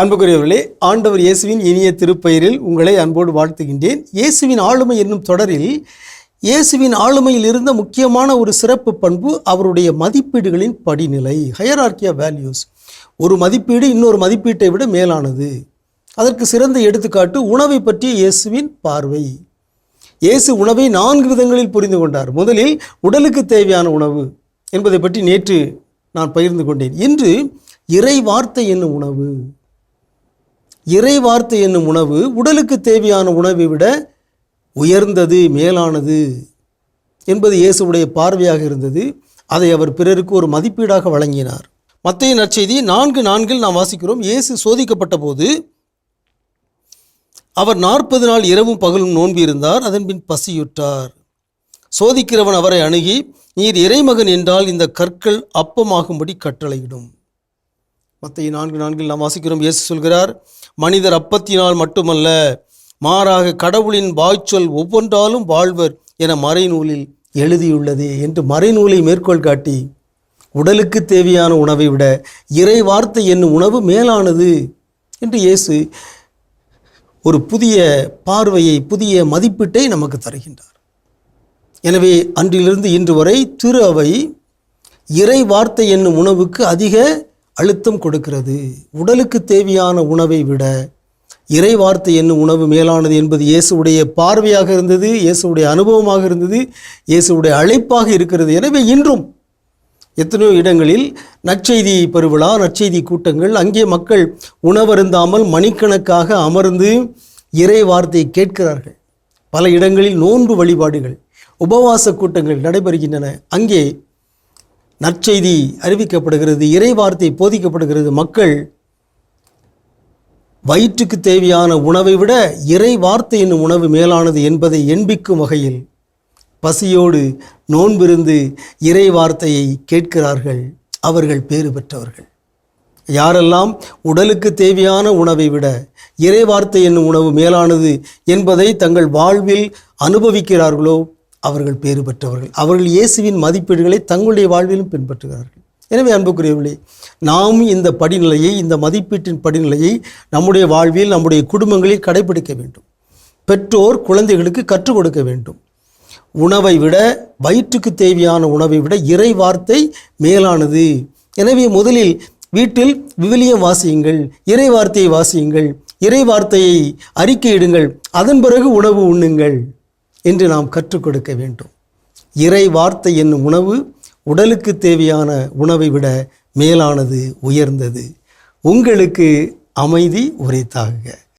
அன்புக்குரியவர்களே ஆண்டவர் இயேசுவின் இனிய திருப்பெயரில் உங்களை அன்போடு வாழ்த்துகின்றேன். இயேசுவின் ஆளுமை என்னும் தொடரில் இயேசுவின் ஆளுமையில் இருந்த முக்கியமான ஒரு சிறப்பு பண்பு அவருடைய மதிப்பீடுகளின் படிநிலை ஹையரார்கியா வேல்யூஸ் ஒரு மதிப்பீடு இன்னொரு மதிப்பீட்டை விட மேலானது. அதற்கு சிறந்த எடுத்துக்காட்டு உணவை பற்றிய இயேசுவின் பார்வை. இயேசு உணவை நான்கு விதங்களில் புரிந்து கொண்டார். முதலில் உடலுக்கு தேவையான உணவு என்பதை பற்றி நேற்று நான் பகிர்ந்து கொண்டேன். இன்று இறை வார்த்தை என்னும் உணவு. இறை வார்த்தை என்னும் உணவு உடலுக்கு தேவையான உணவை விட உயர்ந்தது மேலானது என்பது இயேசுடைய பார்வையாக இருந்தது. அதை அவர் பிறருக்கு ஒரு மதிப்பீடாக வழங்கினார். மத்திய நற்செய்தி நான்கு நான்கில் நாம் வாசிக்கிறோம். இயேசு சோதிக்கப்பட்ட போது அவர் நாற்பது நாள் இரவும் பகலும் நோன்பி இருந்தார். அதன்பின் பசியுற்றார். சோதிக்கிறவன் அவரை அணுகி நீர் இறைமகன் என்றால் இந்த கற்கள் அப்பமாகும்படி கட்டளையிடும். மற்ற நான்கு நான்கில் நாம் வாசிக்கிறோம். இயேசு சொல்கிறார் மனிதர் அப்பத்தினால் மட்டுமல்ல மாறாக கடவுளின் வாய்ச்சொல் ஒவ்வொன்றாலும் வாழ்வர் என மறைநூலில் எழுதியுள்ளதே என்று மறைநூலை மேற்கோள் காட்டி உடலுக்கு தேவையான உணவை விட இறை வார்த்தை என்னும் உணவு மேலானது என்று இயேசு ஒரு புதிய பார்வையை புதிய மதிப்பீட்டை நமக்கு தருகின்றார். எனவே அன்றிலிருந்து இன்று வரை திரு அவை இறை வார்த்தை என்னும் உணவுக்கு அதிக அழுத்தம் கொடுக்கிறது. உடலுக்கு தேவையான உணவை விட இறை வார்த்தை என்னும் உணவு மேலானது என்பது இயேசுடைய பார்வையாக இருந்தது இயேசுடைய அனுபவமாக இருந்தது இயேசுடைய அழைப்பாக இருக்கிறது. எனவே இன்றும் எத்தனையோ இடங்களில் நற்செய்தி பெருவிழா நற்செய்தி கூட்டங்கள். அங்கே மக்கள் உணவருந்தாமல் மணிக்கணக்காக அமர்ந்து இறை வார்த்தையை கேட்கிறார்கள். பல இடங்களில் நோன்பு வழிபாடுகள் உபவாச கூட்டங்கள் நடைபெறுகின்றன. அங்கே நற்செய்தி அறிவிக்கப்படுகிறது இறைவார்த்தை போதிக்கப்படுகிறது. மக்கள் வயிற்றுக்கு தேவையான உணவை விட இறை வார்த்தை என்னும் உணவு மேலானது என்பதை எண்பிக்கும் வகையில் பசியோடு நோன்பிருந்து இறை வார்த்தையை கேட்கிறார்கள். அவர்கள் பேறு பெற்றவர்கள். யாரெல்லாம் உடலுக்கு தேவையான உணவை விட இறை வார்த்தை என்னும் உணவு மேலானது என்பதை தங்கள் வாழ்வில் அனுபவிக்கிறார்களோ அவர்கள் பேறு பெற்றவர்கள். அவர்கள் இயேசுவின் மதிப்பீடுகளை தங்களுடைய வாழ்விலும் பின்பற்றுகிறார்கள். எனவே அன்புக்குரியவர்களே நாம் இந்த படிநிலையை இந்த மதிப்பீட்டின் படிநிலையை நம்முடைய வாழ்வில் நம்முடைய குடும்பங்களில் கடைபிடிக்க வேண்டும். பெற்றோர் குழந்தைகளுக்கு கற்றுக் கொடுக்க வேண்டும். உணவை விட வயிற்றுக்கு தேவையான உணவை விட இறை வார்த்தை மேலானது. எனவே முதலில் வீட்டில் விவிலியம் வாசியுங்கள் இறை வார்த்தையை வாசியுங்கள் இறை வார்த்தையை அறிக்கையிடுங்கள் அதன் பிறகு உணவு உண்ணுங்கள். என்று நாம் கற்றுக் கொடுக்க வேண்டும். இறை வார்த்தை என்னும் உணவு உடலுக்கு தேவையான உணவை விட மேலானது உயர்ந்தது. உங்களுக்கு அமைதி உரைத்தாக.